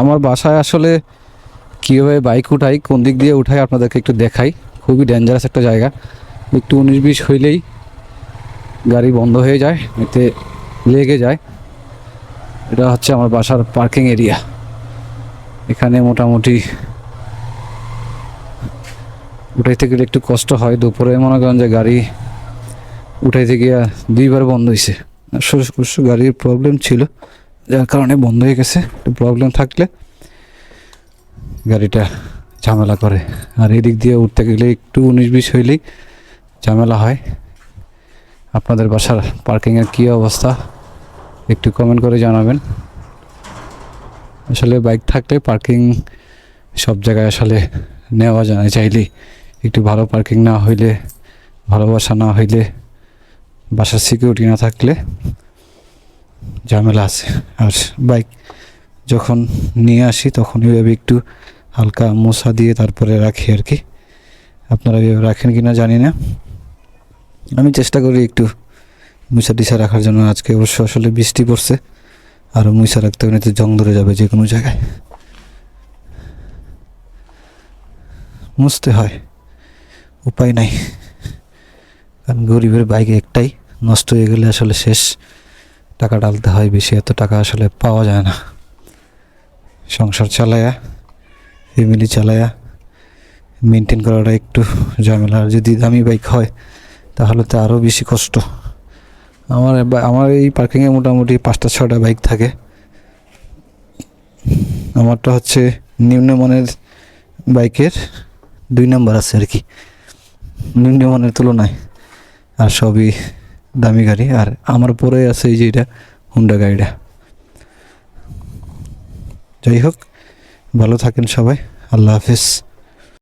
আমার বাসায় আসলে কীভাবে বাইক উঠাই, কোন দিক দিয়ে উঠাই আপনাদেরকে একটু দেখাই। খুবই ডেঞ্জারাস একটা জায়গা। একটু উনিশ বিশ হইলেই গাড়ি বন্ধ হয়ে যায়, এতে লেগে যায়। এটা হচ্ছে আমার বাসার পার্কিং এরিয়া এখানে মোটামুটি উঠাইতে গেলে একটু কষ্ট হয়। দুপুরে মনে করেন যে গাড়ি উঠাইতে গিয়া দুইবার বন্ধ হয়েছে গাড়ির প্রবলেম ছিল। যার কারণে বন্ধ হয়ে গেছে, একটু প্রবলেম থাকলে গাড়িটা ঝামেলা করে। আর এদিক দিয়ে উঠতে গেলে একটু উনিশ বিশ হইলেই ঝামেলা হয়। আপনাদের বাসার পার্কিংয়ের কী অবস্থা, একটু কমেন্ট করে জানাবেন। আসলে বাইক থাকলে পার্কিং সব জায়গায় আসলে নেওয়া যায় চাইলেই একটু ভালো পার্কিং না হইলে, ভালোবাসা না হইলে, বাসার সিকিউরিটি না থাকলে ঝামেলা আছে। আর বাইক যখন নিয়ে আসি, তখন এইভাবে একটু হালকা মশা দিয়ে তারপরে রাখি আর কি। আপনারা এভাবে রাখেন কি না জানি না। আমি চেষ্টা করি একটু মুছা টিসা রাখার জন্য। আজকে অবশ্য আসলে বৃষ্টি পড়ছে, আর মুছা রাখতে তো জং ধরে যাবে যে কোনো জায়গায়। মুছতে হয়, উপায় নাই। কারণ গরিবের বাইক একটাই, নষ্ট হয়ে গেলে আসলে শেষ। টাকা ডালতে হয় বেশি, এত টাকা আসলে পাওয়া যায় না। সংসার চালায়া ফ্যামিলি চালায়া মেনটেন করাটা একটু ঝামেলা। আর যদি দামি বাইক হয়, তাহলে তো আরও বেশি কষ্ট। আমার আমার এই পার্কিংয়ে মোটামুটি পাঁচটা ছটা বাইক থাকে। আমারটা হচ্ছে নিম্নমানের বাইকের দুই নাম্বার আছে আর কি। নিম্নমানের তুলনায়। আর সবই দামি গাড়ি, আর আমার পরে আছে এই যে এটা হুন্ডা গাড়িটা। যাই হোক, ভালো থাকেন সবাই, আল্লাহ হাফিজ।